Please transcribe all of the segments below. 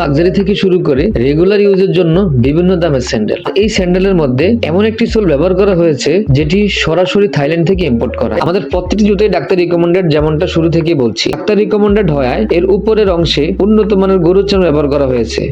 Luxury থেকে শুরু করে রেগুলার ইউজের জন্য বিভিন্ন দামের স্যান্ডেল এই স্যান্ডেলের মধ্যে এমন একটি সোল ব্যবহার করা হয়েছে, যেটি সরাসরি থাইল্যান্ড থেকে ইম্পোর্ট করা আমাদের প্রত্যেকটি জুতোই ডাক্তার রিকমেন্ডেড যেমনটা শুরু থেকেই বলছি। ডাক্তার রিকমেন্ডেড হওয়ায় এর উপরের অংশে উন্নত মানের গরুর চাম ব্যবহার করা হয়েছে।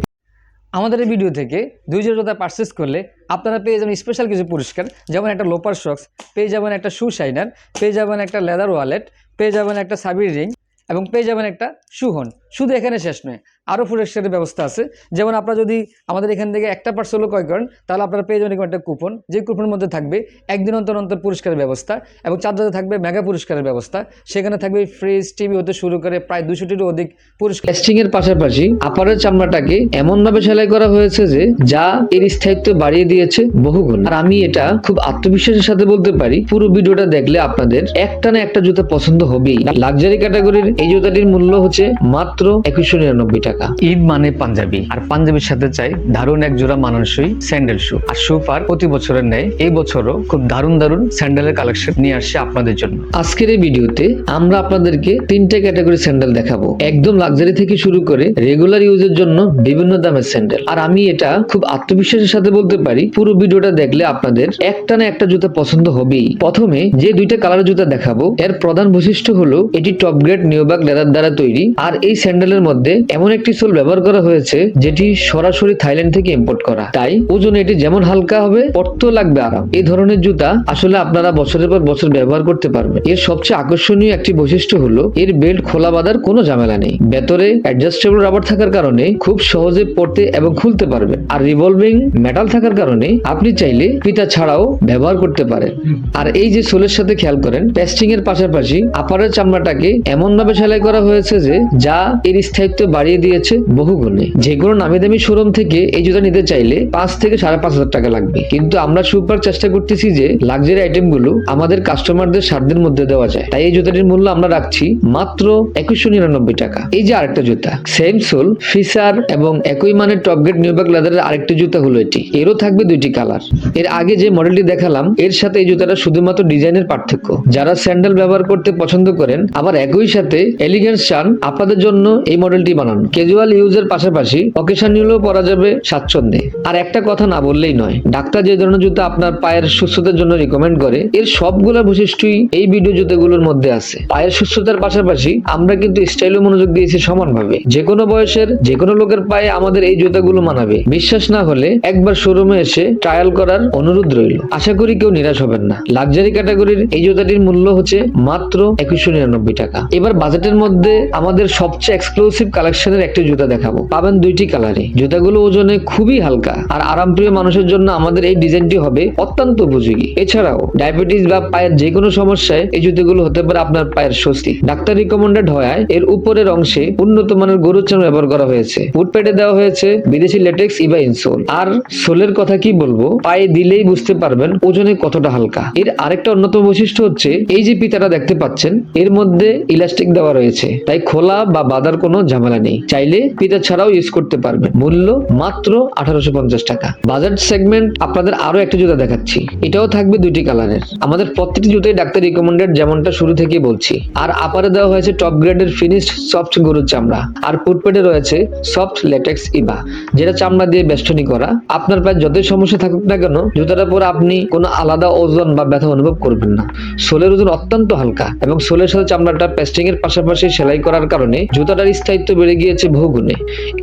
আমাদের এই ভিডিও থেকে দুই জোড়া জুতা পারচেস করলে আপনারা পেয়ে যাবেন স্পেশাল কিছু পুরস্কার, যেমন একটা লোপার শক্স পেয়ে যাবেন একটা শু শাইনার পেয়ে যাবেন একটা লেদার ওয়ালেট পেয়ে যাবেন একটা সাবির রিং এবং পেয়ে যাবেন একটা সুহন শুধু এখানে শেষ নয় আরও পুরস্কারের ব্যবস্থা আছে। যেমন আপনারা যদি আমাদের এখান থেকে একটা পার্সেলও ক্রয় করেন, তাহলে আপনারা পেয়ে যাবেন একটা কুপন যে কুপনের মধ্যে থাকবে একদিন অন্তর অন্তর পুরস্কারের ব্যবস্থা এবং চার্জারে থাকবে মেগা পুরস্কারের ব্যবস্থা। সেখানে থাকবে ফ্রিজ টিভি হতে শুরু করে প্রায় দুশোটিরও অধিক পুরস্কার। এর পাশাপাশি আপারের চামড়াটাকে এমনভাবে সেলাই করা হয়েছে যে যা এর স্থায়িত্ব বাড়িয়ে দিয়েছে বহুগুণ। আর আমি এটা খুব আত্মবিশ্বাসের সাথে বলতে পারি, পুরো ভিডিওটা দেখলে আপনাদের একটা না একটা জুতা পছন্দ হবেই। লাক্সারি ক্যাটাগরির এই জুতাটির মূল্য হচ্ছে মাত্র একুশশো নিরানব্বই টাকা। ঈদ মানে পাঞ্জাবি। আর পাঞ্জাবির সাথে চাই দারুণ এক জোড়া মানানসই স্যান্ডেল শু আর শু পার প্রতি বছরের নেয় এই বছরও খুব দারুণ দারুণ স্যান্ডেলের কালেকশন নিয়ে আসছে আপনাদের জন্য। আজকের এই ভিডিওতে আমরা আপনাদেরকে তিনটে ক্যাটাগরি স্যান্ডেল দেখাবো। একদম লাক্সারি থেকে শুরু করে রেগুলার ইউজের জন্য বিভিন্ন দামের স্যান্ডেল। আর আমি এটা খুব আত্মবিশ্বাসের সাথে বলতে পারি পুরো ভিডিওটা দেখলে আপনাদের একটা না একটা জুতা পছন্দ হবেই। প্রথমে যে দুইটা কালারের জুতা দেখাবো এর প্রধান বৈশিষ্ট্য হলো এটি টপ গ্রেড নিউবাক লেদার দ্বারা তৈরি। আর এই স্যান্ডেলের মধ্যে এমন একটি সোল ব্যবহার করা হয়েছে, যেটি সরাসরি থাইল্যান্ড থেকে ইম্পোর্ট করা। তাই, ওজনে এটি যেমন হালকা হবে পড়তেও লাগবে আরাম। এই ধরনের জুতা আসলে আপনারা বছরের পর বছর ব্যবহার করতে পারবেন। এর সবচেয়ে আকর্ষণীয় একটি বৈশিষ্ট্য হলো, এর বেল্ট খোলা বাঁধার কোনো ঝামেলা নেই। ভেতরে অ্যাডজাস্টেবল রাবার থাকার কারণে খুব সহজে পড়তে এবং খুলতে পারবেন। আর রিভলভিং মেটাল থাকার কারণে আপনি চাইলে ফিতা ছাড়াও ব্যবহার করতে পারেন। আর এই যে সোলের সাথে খেয়াল করেন টেস্টিং এর পাশাপাশি আপারের চামড়াটাকে এমন ভাবে সেলাই করা হয়েছে যে, যা এর স্থায়িত্ব বাড়িয়ে দিয়েছে বহু গুণে যে কোনো নামি দামি শোরুম থেকে এই জুতা নিতে চাইলে পাঁচ থেকে সাড়ে পাঁচ হাজার টাকা লাগবে। কিন্তু আমরা সুপার চেষ্টা করতেছি যে লাক্সারি আইটেমগুলো আমাদের কাস্টমারদের সাধ্যের মধ্যে দেওয়া যায়। তাই এই জুতাটির মূল্য আমরা রাখছি মাত্র একুশশো নিরানব্বই টাকা। এই যে আরেকটা জুতা সেম সোল ফিসার এবং একই মানের টপ গ্রেড নিউবাক লেদারের আরেকটি জুতা হলো এটি। এরও থাকবে দুইটি কালারের আগে যে মডেলটি দেখালাম, এর সাথে এই জুতাটা শুধুমাত্র ডিজাইনের পার্থক্য। যারা স্যান্ডেল ব্যবহার করতে পছন্দ করেন, আবার একই সাথে এলিগেন্স চান, আপনাদের জন্য এই মডেলটি বানানো। ক্যাজুয়াল ইউজের পাশাপাশি অকেশনিউলও পরা যাবে স্বাচ্ছন্দ্যে। আর একটা কথা না বললেই নয়, ডাক্তার যে ধরনের জুতা আপনার পায়ের সুস্থতার জন্য রিকমেন্ড করে, এর সবগুলা বৈশিষ্ট্যই এই ভিডিও জুতাগুলোর মধ্যে আছে। পায়ের সুস্থতার পাশাপাশি আমরা কিন্তু স্টাইলও মনোযোগ দিয়েছি সমানভাবে। যে কোনো বয়সের যে কোনো লোকের পায়ে আমাদের এই জুতাগুলো মানাবে। বিশ্বাস না হলে একবার শোরুমে এসে ট্রায়াল করার অনুরোধ রইল। আশা করি কেউ নিরাশ হবেন না। লাক্সারি ক্যাটাগরির এই জুতাটির মূল্য হচ্ছে মাত্র একুশশো নিরানব্বই টাকা। এবার বাজেটের মধ্যে আমাদের সবচেয়ে এক্সক্লুসিভ কালেকশনের একটি জুতা দেখাবো। পাবেন দুইটি কালারে জুতাগুলো ওজনে খুবই হালকা। আর আরামপ্রিয় মানুষের জন্য আমাদের এই ডিজাইনটি হবে অত্যন্ত উপযোগী। এছাড়াও ডায়াবেটিস বা পায়ের যে কোনো সমস্যায় এই জুতোগুলো হতে পারে আপনার পায়ের স্বস্তি। ডাক্তার রিকমেন্ডেড হওয়ায় এর উপরের অংশে উন্নত মানের গরুর চাম ব্যবহার করা হয়েছে। ফুটপ্যাডে দেওয়া হয়েছে বিদেশি লেটেক্স ইবা ইনসোল আর সোলের কথা কি বলব? পায়ে দিলেই বুঝতে পারবেন ওজনে কতটা হালকা। এর আরেকটা অন্যতম বৈশিষ্ট্য হচ্ছে, এই যে পিতাটা দেখতে পাচ্ছেন, এর মধ্যে ইলাস্টিক দেওয়া রয়েছে। তাই খোলা বা বাঁধার কোনো ঝামেলা নেই। চাইলে পিতা ছাড়াও ইউজ করতে পারবেন। মূল্য মাত্র আঠারোশো পঞ্চাশ টাকা। বাজার সেগমেন্ট আপনাদের আরও একটা জুতা দেখাচ্ছি। এটাও থাকবে দুইটি কালারের আমাদের প্রত্যেকটি জুতাই ডাক্তার রিকমেন্ডেড যেমনটা শুরু থেকেই বলছি। আর আপারে দেওয়া হয়েছে টপ গ্রেডের ফিনিশড সফট গরুর চামড়া। আর ফুটপেটে রয়েছে সফট লেটেক্স ইবা, যেটা চামড়া দিয়ে বেষ্টনী করা। আপনার পায়ে যতই সমস্যা থাকুক না কেন জুতাটা পরে আপনি কোনো আলাদা ওজন বা ব্যথা অনুভব করবেন না। সোলের ওজন অত্যন্ত হালকা এবং সোলের সাথে চামড়াটা পেস্টিং এর পাশাপাশি সেলাই করার কারণে জুতাটার স্থায়িত্ব বেড়ে গিয়েছে বহুগুণে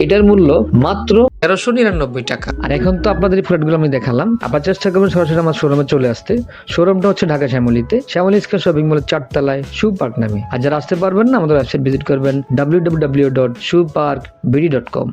এটার মূল্য মাত্র তেরোশো নিরানব্বই টাকা। আর এখন তো আপনাদের এই ফ্ল্যাটগুলো আমি দেখালাম। আবার চেষ্টা করবেন সরাসরি আমার শোরুমে চলে আসতে। শোরুমটা হচ্ছে ঢাকা শ্যামলিতে। শ্যামলি স্কোয়ার শপিং মলের চারতলায় শু পার্ক নামে। আর যারা আসতে পারবেন না আমাদের ওয়েবসাইট ভিজিট করবেন W W W dot shoe park BD dot com